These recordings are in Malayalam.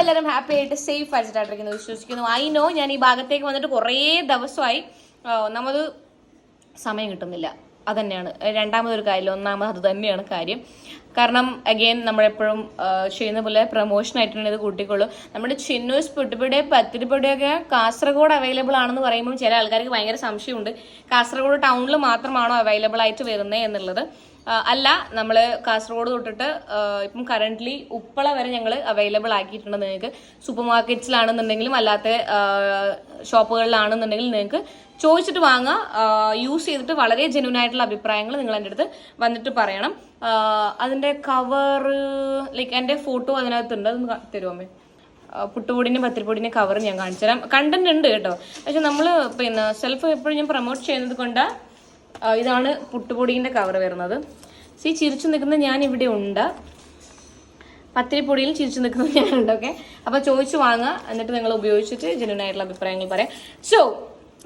എല്ലാവരും ഹാപ്പി ആയിട്ട് സേഫ് ആയിട്ടായിട്ടിരിക്കുന്നു വിശ്വസിക്കുന്നു. ഐ നോ ഞാൻ ഈ ഭാഗത്തേക്ക് വന്നിട്ട് കുറേ ദിവസമായി നമ്മൾ സമയം കിട്ടുന്നില്ല. അതന്നെയാണ്. രണ്ടാമതൊരു കാര്യം ഒന്നാമത് അത് തന്നെയാണ് കാര്യം. കാരണം അഗെയിൻ നമ്മളെപ്പോഴും ചെയ്യുന്ന പോലെ പ്രൊമോഷൻ ആയിട്ടാണ് ഇത് കൂട്ടിക്കൊള്ളു നമ്മുടെ ചിന്നൂസ് പുട്ടുപൊടി പത്തിരിപ്പൊടിയൊക്കെ കാസർഗോഡ് അവൈലബിൾ ആണെന്ന് പറയുമ്പോൾ ചില ആൾക്കാർക്ക് ഭയങ്കര സംശയമുണ്ട്. കാസർഗോഡ് ടൗണിൽ മാത്രമാണോ അവൈലബിൾ ആയിട്ട് വരുന്നത് എന്നുള്ളത്. അല്ല നമ്മൾ കാസർഗോഡ് തൊട്ടിട്ട് ഇപ്പം കറന്റ്ലി ഉപ്പള വരെ ഞങ്ങൾ അവൈലബിൾ ആക്കിയിട്ടുണ്ട് നിങ്ങൾക്ക്. സൂപ്പർ മാർക്കറ്റ്സിലാണെന്നുണ്ടെങ്കിലും അല്ലാത്ത ഷോപ്പുകളിലാണെന്നുണ്ടെങ്കിലും നിങ്ങൾക്ക് ചോദിച്ചിട്ട് വാങ്ങുക യൂസ് ചെയ്തിട്ട് വളരെ ജെന്യൂൻ ആയിട്ടുള്ള അഭിപ്രായങ്ങൾ നിങ്ങൾ എന്റെ അടുത്ത് വന്നിട്ട് പറയണം. അതിന്റെ കവർ ലൈക്ക് എന്റെ ഫോട്ടോ അതിനകത്തുണ്ട്. അതൊന്ന് തരുമോ അമ്മേ? പത്തിരിപ്പൊടിന്റെ കവർ ഞാൻ കാണിച്ചു തരാം കണ്ടന്റ് ഉണ്ട് കേട്ടോ. പക്ഷെ നമ്മൾ പിന്നെ സെൽഫ് എപ്പോഴും ഞാൻ പ്രൊമോട്ട് ചെയ്യുന്നത് കൊണ്ട് ഇതാണ് പുട്ടുപൊടീന്റെ കവർ വരുന്നത്. സി ചിരിച്ചു നിൽക്കുന്ന ഞാൻ ഇവിടെ ഉണ്ട്. പത്തിരിപ്പൊടിയിൽ ചിരിച്ചു നിൽക്കുന്നത് ഞാനുണ്ട് ഓക്കെ അപ്പോൾ ചോദിച്ചു വാങ്ങുക എന്നിട്ട് നിങ്ങൾ ഉപയോഗിച്ചിട്ട് ആയിട്ടുള്ള അഭിപ്രായങ്ങൾ പറയാം. So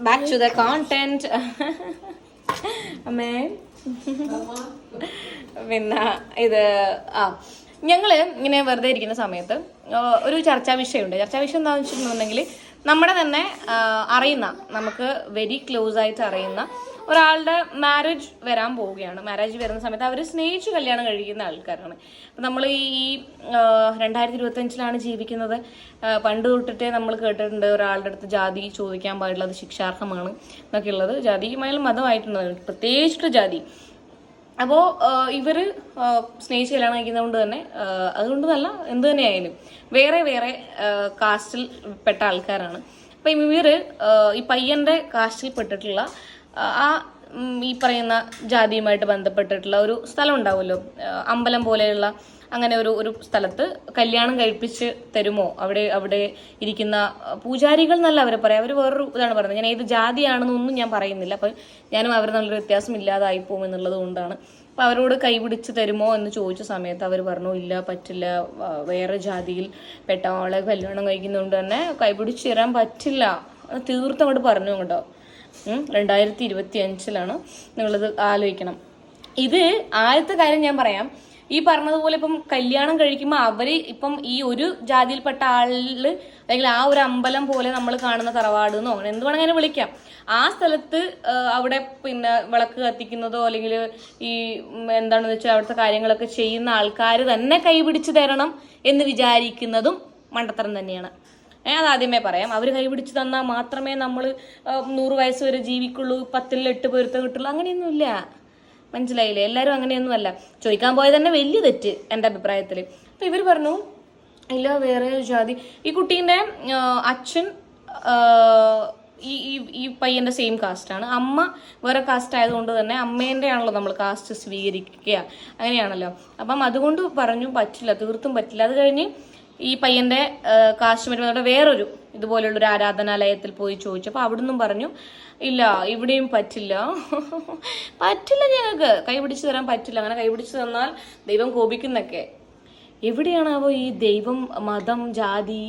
back to the content അമ്മേ. പിന്നെ ഇത് ആ. ഞങ്ങൾ ഇങ്ങനെ വെറുതെ ഇരിക്കുന്ന സമയത്ത് ഒരു ചർച്ചാ വിഷയമുണ്ട്. ചർച്ചാ വിഷയം എന്താണെന്ന് വെച്ചിട്ടുണ്ടെങ്കിൽ നമ്മുടെ തന്നെ അറിയുന്ന നമുക്ക് വെരി ക്ലോസ് ആയിട്ട് അറിയുന്ന ഒരാളുടെ മാരേജ് വരാൻ പോവുകയാണ്. മാരേജ് വരുന്ന സമയത്ത് അവർ സ്നേഹിച്ച് കല്യാണം കഴിക്കുന്ന ആൾക്കാരാണ്. അപ്പം നമ്മൾ ഈ രണ്ടായിരത്തി ഇരുപത്തഞ്ചിലാണ് ജീവിക്കുന്നത്. പണ്ട് തൊട്ടിട്ടേ നമ്മൾ കേട്ടിട്ടുണ്ട് ഒരാളുടെ അടുത്ത് ജാതി ചോദിക്കാൻ പാടില്ല അത് ശിക്ഷാർഹമാണ് എന്നൊക്കെ ഉള്ളത്. ജാതിയുമായാലും മതമായിട്ടുണ്ട് പ്രത്യേകിച്ചിട്ട് ജാതി. അപ്പോൾ ഇവർ സ്നേഹിച്ച് കല്യാണം കഴിക്കുന്നതുകൊണ്ട് തന്നെ അതുകൊണ്ട് നല്ല എന്ത് തന്നെയായാലും വേറെ വേറെ കാസ്റ്റിൽ പെട്ട ആൾക്കാരാണ്. അപ്പം ഇവർ ഈ പയ്യന്റെ കാസ്റ്റിൽ പെട്ടിട്ടുള്ള ആ, ഈ പറയുന്ന ജാതിയുമായിട്ട് ബന്ധപ്പെട്ടിട്ടുള്ള ഒരു സ്ഥലം ഉണ്ടാവുമല്ലോ അമ്പലം പോലെയുള്ള അങ്ങനെ ഒരു ഒരു സ്ഥലത്ത് കല്യാണം കഴിപ്പിച്ച് തരുമോ? അവിടെ അവിടെ ഇരിക്കുന്ന പൂജാരികൾ എന്നല്ല അവരെ പറയാം. അവർ വേറൊരു ഇതാണ് പറയുന്നത്. ഞാൻ ഏത് ജാതിയാണെന്നൊന്നും ഞാൻ പറയുന്നില്ല. അപ്പം ഞാനും അവർ നല്ലൊരു വ്യത്യാസം ഇല്ലാതായി പോകും എന്നുള്ളത് കൊണ്ടാണ്. അപ്പം അവരോട് കൈപിടിച്ച് തരുമോ എന്ന് ചോദിച്ച സമയത്ത് അവർ പറഞ്ഞു ഇല്ല പറ്റില്ല. വേറെ ജാതിയിൽ പെട്ട ആളെ കല്യാണം കഴിക്കുന്നതുകൊണ്ട് തന്നെ കൈപിടിച്ച് തരാൻ പറ്റില്ല. തീർത്തും അങ്ങോട്ട് പറഞ്ഞു കേട്ടോ രണ്ടായിരത്തി ഇരുപത്തി അഞ്ചിലാണ് നിങ്ങളിത് ആലോചിക്കണം. ഇത് ആദ്യത്തെ കാര്യം ഞാൻ പറയാം. ഈ പറഞ്ഞതുപോലെ ഇപ്പം കല്യാണം കഴിക്കുമ്പോൾ അവർ ഇപ്പം ഈ ഒരു ജാതിയിൽപ്പെട്ട ആളിൽ അല്ലെങ്കിൽ ആ ഒരു അമ്പലം പോലെ നമ്മൾ കാണുന്ന തറവാട് എന്നോ അങ്ങനെ എന്ത് വേണമെങ്കിലും വിളിക്കാം. ആ സ്ഥലത്ത് അവിടെ പിന്നെ വിളക്ക് കത്തിക്കുന്നതോ അല്ലെങ്കിൽ ഈ എന്താണെന്ന് വെച്ചാൽ അവിടുത്തെ കാര്യങ്ങളൊക്കെ ചെയ്യുന്ന ആൾക്കാർ തന്നെ കൈപിടിച്ച് തരണം എന്ന് വിചാരിക്കുന്നതും മണ്ടത്തരം തന്നെയാണ്. ഞാൻ ആദ്യമേ പറയാം. അവർ കൈപിടിച്ച് തന്നാൽ മാത്രമേ നമ്മൾ നൂറ് വയസ്സ് വരെ ജീവിക്കുള്ളൂ പത്തിൽ എട്ട് പൊരുത്തം കിട്ടുള്ളൂ അങ്ങനെയൊന്നുമില്ല. മനസ്സിലായില്ലേ? എല്ലാവരും അങ്ങനെയൊന്നുമല്ല. ചോദിക്കാൻ പോയത് തന്നെ വലിയ തെറ്റ് എന്റെ അഭിപ്രായത്തിൽ അപ്പം ഇവർ പറഞ്ഞു ഇല്ല വേറെ ജാതി. ഈ കുട്ടീന്റെ അച്ഛൻ ഈ ഈ ഈ പയ്യന്റെ സെയിം കാസ്റ്റാണ് അമ്മ വേറെ കാസ്റ്റ് ആയതുകൊണ്ട് തന്നെ അമ്മേന്റെ ആണല്ലോ നമ്മൾ കാസ്റ്റ് സ്വീകരിക്കുക. അങ്ങനെയാണല്ലോ. അപ്പം അതുകൊണ്ട് പറഞ്ഞു പറ്റില്ല തീർത്തും പറ്റില്ല. അത് കഴിഞ്ഞ് ഈ പയ്യന്റെ കാസ്റ്റ് വരുമ്പോൾ വേറൊരു ഇതുപോലുള്ളൊരു ആരാധനാലയത്തിൽ പോയി ചോദിച്ചു ചോദിച്ചപ്പോൾ അവിടുന്നും പറഞ്ഞു ഇല്ല ഇവിടെയും പറ്റില്ല. പറ്റില്ല ഞങ്ങൾക്ക്. കൈപിടിച്ച് തരാൻ പറ്റില്ല. അങ്ങനെ കൈപിടിച്ച് തന്നാൽ ദൈവം കോപിക്കുന്നൊക്കെ. എവിടെയാണാവോ ഈ ദൈവം മതം ജാതി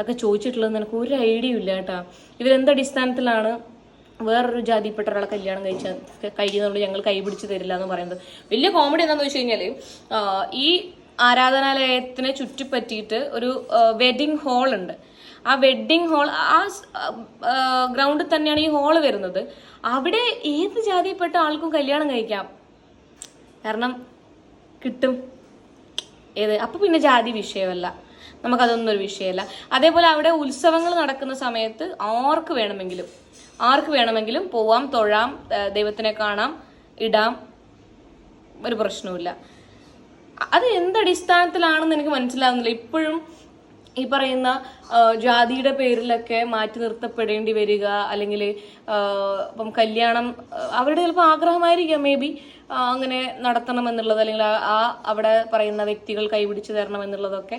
ഒക്കെ ചോദിച്ചിട്ടുള്ളത് എനിക്ക് ഒരു ഐഡിയ ഇല്ല കേട്ടാ. ഇവരെന്ത് അടിസ്ഥാനത്തിലാണ് വേറൊരു ജാതിപ്പെട്ട ഒരാളെ കല്യാണം കഴിച്ച കഴിക്കുന്നതുകൊണ്ട് ഞങ്ങൾ കൈപിടിച്ച് തരില്ല എന്ന് പറയുന്നത്? വലിയ കോമഡി എന്താണെന്ന് വെച്ച് കഴിഞ്ഞാൽ ഈ ആരാധനാലയത്തിനെ ചുറ്റിപ്പറ്റിയിട്ട് ഒരു വെഡിങ് ഹാൾ ഉണ്ട്. ആ വെഡിങ് ഹാൾ ആ ഗ്രൗണ്ടിൽ തന്നെയാണ് ഈ ഹാൾ വരുന്നത്. അവിടെ ഏത് ജാതിയിൽപ്പെട്ട ആൾക്കും കല്യാണം കഴിക്കാം. കാരണം കിട്ടും. ഏത്? അപ്പൊ പിന്നെ ജാതി വിഷയമല്ല. നമുക്കതൊന്നും ഒരു വിഷയമല്ല. അതേപോലെ അവിടെ ഉത്സവങ്ങൾ നടക്കുന്ന സമയത്ത് ആർക്ക് വേണമെങ്കിലും ആർക്ക് വേണമെങ്കിലും പോവാം തൊഴാം ദൈവത്തിനെ കാണാം ഇടാം. ഒരു പ്രശ്നവുമില്ല. അത് എന്തടിസ്ഥാനത്തിലാണെന്ന് എനിക്ക് മനസ്സിലാവുന്നില്ല. ഇപ്പോഴും ഈ പറയുന്ന ജാതിയുടെ പേരിലൊക്കെ മാറ്റി നിർത്തപ്പെടേണ്ടി വരിക അല്ലെങ്കിൽ ഇപ്പം കല്യാണം അവരുടെ ചിലപ്പോൾ ആഗ്രഹമായിരിക്കാം മേ ബി അങ്ങനെ നടത്തണം എന്നുള്ളത് അല്ലെങ്കിൽ ആ- അവിടെ പറയുന്ന വ്യക്തികൾ കൈപിടിച്ച് തരണം എന്നുള്ളതൊക്കെ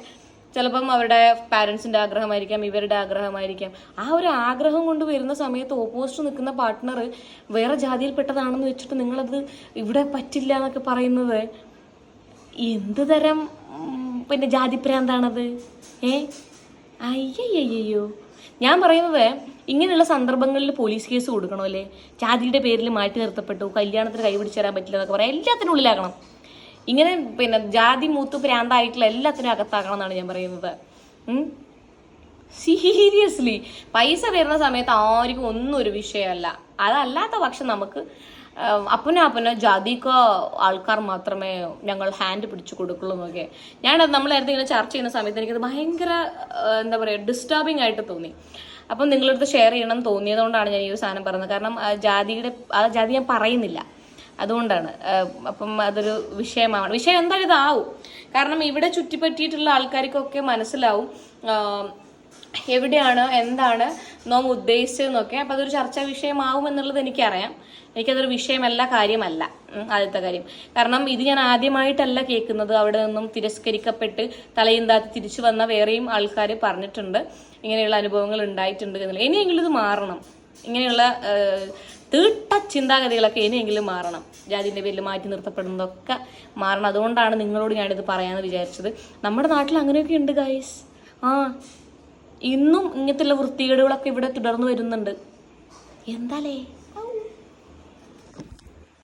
ചിലപ്പം അവരുടെ പാരൻസിന്റെ ആഗ്രഹമായിരിക്കാം ഇവരുടെ ആഗ്രഹമായിരിക്കാം. ആ ഒരു ആഗ്രഹം കൊണ്ട് വരുന്ന സമയത്ത് ഓപ്പോസിറ്റ് നിൽക്കുന്ന പാർട്ട്ണർ വേറെ ജാതിയിൽപ്പെട്ടതാണെന്ന് വെച്ചിട്ട് നിങ്ങളത് ഇവിടെ പറ്റില്ല എന്നൊക്കെ പറയുന്നത് എന്ത് തരം പിന്നെ ജാതിപ്രാന്താണത് ഏ? അയ്യയ്യോ ഞാൻ പറയുന്നത് ഇങ്ങനെയുള്ള സന്ദർഭങ്ങളിൽ പോലീസ് കേസ് കൊടുക്കണോ അല്ലേ? ജാതിയുടെ പേരിൽ മാറ്റി നിർത്തപ്പെട്ടു കല്യാണത്തിന് കൈപിടിച്ച് തരാൻ പറ്റില്ല എന്നൊക്കെ പറയാം. എല്ലാത്തിനും ഉള്ളിലാക്കണം ഇങ്ങനെ പിന്നെ ജാതി മൂത്ത് പ്രാന്തായിട്ടുള്ള എല്ലാത്തിനും അകത്താക്കണം എന്നാണ് ഞാൻ പറയുന്നത്. സീരിയസ്ലി പൈസ വരുന്ന സമയത്ത് ആർക്കും ഒന്നും ഒരു വിഷയമല്ല. അതല്ലാത്ത പക്ഷം നമുക്ക് അപ്പനോ അപ്പനോ ജാതിക്കോ ആൾക്കാർ മാത്രമേ ഞങ്ങൾ ഹാൻഡ് പിടിച്ചു കൊടുക്കുള്ളൂ എന്നൊക്കെ. ഞാനത് നമ്മൾ നേരത്തെ ഇങ്ങനെ ചർച്ച ചെയ്യുന്ന സമയത്ത് എനിക്കത് ഭയങ്കര എന്താ പറയുക ഡിസ്റ്റർബിംഗ് ആയിട്ട് തോന്നി. അപ്പം നിങ്ങളടുത്ത് ഷെയർ ചെയ്യണം തോന്നിയതുകൊണ്ടാണ് ഞാൻ ഈ ഒരു സാധനം പറയുന്നത് കാരണം ജാതിയുടെ ആ ജാതി ഞാൻ പറയുന്നില്ല. അതുകൊണ്ടാണ് അപ്പം അതൊരു വിഷയമാണ്. വിഷയം എന്തായാലും ഇതാവും. കാരണം ഇവിടെ ചുറ്റിപ്പറ്റിയിട്ടുള്ള ആൾക്കാർക്കൊക്കെ മനസ്സിലാവും. എവിടെയാണ് എന്താണ് നോം ഉദ്ദേശിച്ചതെന്നൊക്കെ. അപ്പം അതൊരു ചർച്ചാ വിഷയമാവും എന്നുള്ളത് എനിക്കറിയാം. എനിക്കതൊരു വിഷയമല്ല കാര്യമല്ല. ആദ്യത്തെ കാര്യം. കാരണം ഇത് ഞാൻ ആദ്യമായിട്ടല്ല കേൾക്കുന്നത്. അവിടെ നിന്നും തിരസ്കരിക്കപ്പെട്ട് തലയും താത്തി തിരിച്ചു വന്ന വേറെയും ആൾക്കാർ പറഞ്ഞിട്ടുണ്ട്. ഇങ്ങനെയുള്ള അനുഭവങ്ങൾ ഉണ്ടായിട്ടുണ്ട് എന്നുള്ളത്. ഇനിയെങ്കിലും ഇത് മാറണം. ഇങ്ങനെയുള്ള തീട്ട ചിന്താഗതികളൊക്കെ ഇനിയെങ്കിലും മാറണം. ജാതിന്റെ പേരിൽ മാറ്റി നിർത്തപ്പെടുന്നതൊക്കെ മാറണം. അതുകൊണ്ടാണ് നിങ്ങളോട് ഞാനിത് പറയാമെന്ന് വിചാരിച്ചത്. നമ്മുടെ നാട്ടിൽ അങ്ങനെയൊക്കെ ഉണ്ട് ഗായ്സ് ആ ഇന്നും ഇങ്ങനത്തെയുള്ള വൃത്തികേടുകളൊക്കെ ഇവിടെ തുടർന്നു വരുന്നുണ്ട് എന്താലേ.